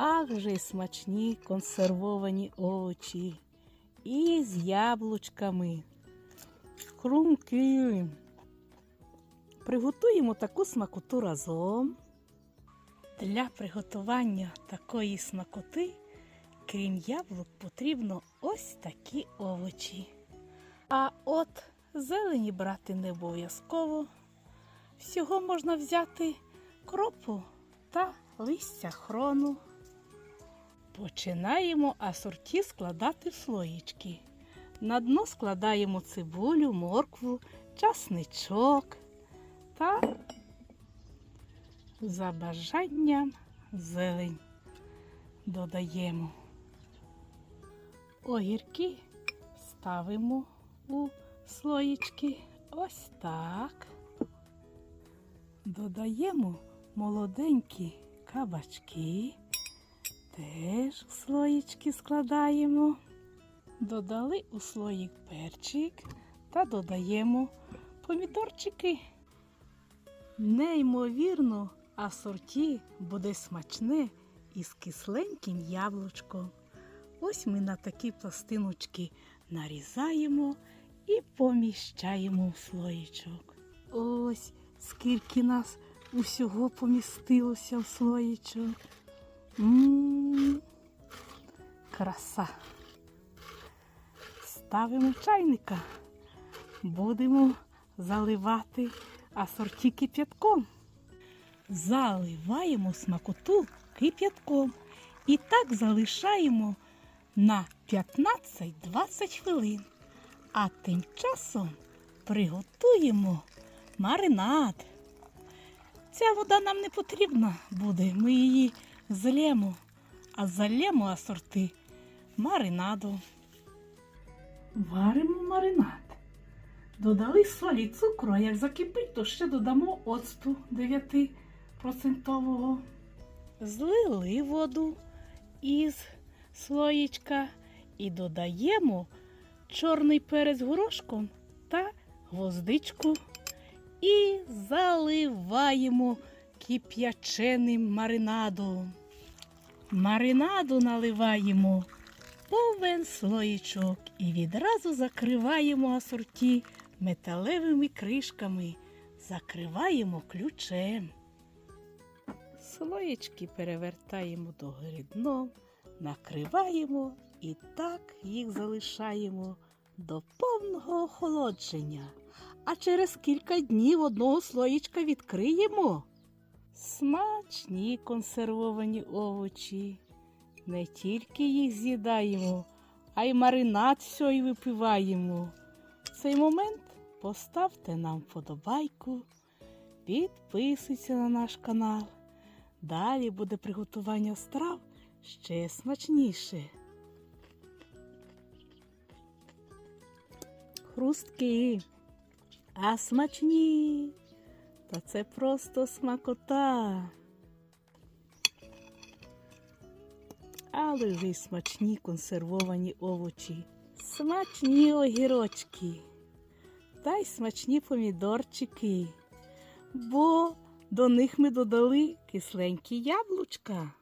Ах же смачні консервовані овочі. І з яблучками. Хрумкі. Приготуємо таку смакоту разом. Для приготування такої смакоти, крім яблук, потрібно ось такі овочі. А от зелені брати не обов'язково. Всього можна взяти кропу та листя хрону. Починаємо асорті складати в слоїчки. На дно складаємо цибулю, моркву, часничок та за бажанням зелень додаємо. Огірки ставимо у слоїчки ось так. Додаємо молоденькі кабачки, теж у слоїчки складаємо. Додали у слоїк перчик та додаємо помідорчики. Неймовірно, асорті буде смачне із кисленьким яблучком. Ось ми на такі пластиночки нарізаємо і поміщаємо в слоїчок. Ось скільки нас усього помістилося в слоїчок. М-м-м, краса. Ставимо чайника. Будемо заливати асорті кип'ятком. Заливаємо смакоту кип'ятком і так залишаємо на 15-20 хвилин. А тим часом приготуємо маринад. Ця вода нам не потрібна буде, ми її злємо, а залємо асорти маринадом. Варимо маринад. Додали солі цукру, а як закипить, то ще додамо оцту 9%. Злили воду із слоїчка і додаємо чорний перець горошком та гвоздичку. І заливаємо кип'яченим маринадом. Маринаду наливаємо повен слоїчок і відразу закриваємо асорті металевими кришками, закриваємо ключем. Слоєчки перевертаємо догори дном, накриваємо і так їх залишаємо до повного охолодження. А через кілька днів одного слоїчка відкриємо. Смачні консервовані овочі. Не тільки їх з'їдаємо, а й маринад сьой випиваємо. В цей момент поставте нам вподобайку, підписуйтесь на наш канал. Далі буде приготування страв ще смачніше. Хрустки, а смачні. Та це просто смакота. Але вже смачні консервовані овочі, смачні огірочки та й смачні помідорчики, бо до них ми додали кисленькі яблучка.